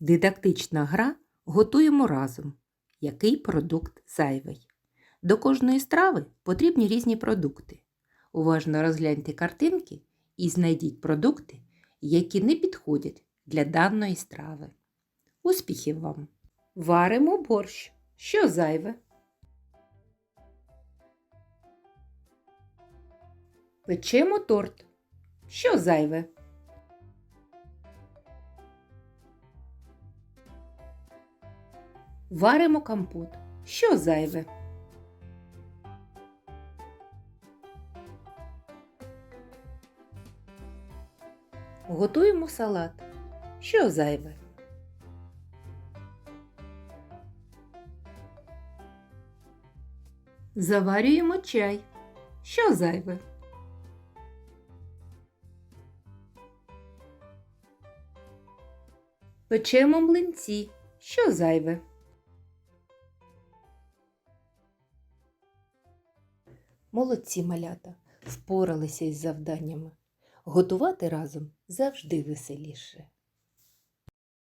Дидактична гра готуємо разом. Який продукт зайвий? До кожної страви потрібні різні продукти. Уважно розгляньте картинки і знайдіть продукти, які не підходять для даної страви. Успіхів вам! Варимо борщ. Що зайве? Печемо торт. Що зайве? Варимо компот. Що зайве? Готуємо салат. Що зайве? Заварюємо чай. Що зайве? Печемо млинці. Що зайве? Молодці малята впоралися із завданнями. Готувати разом завжди веселіше.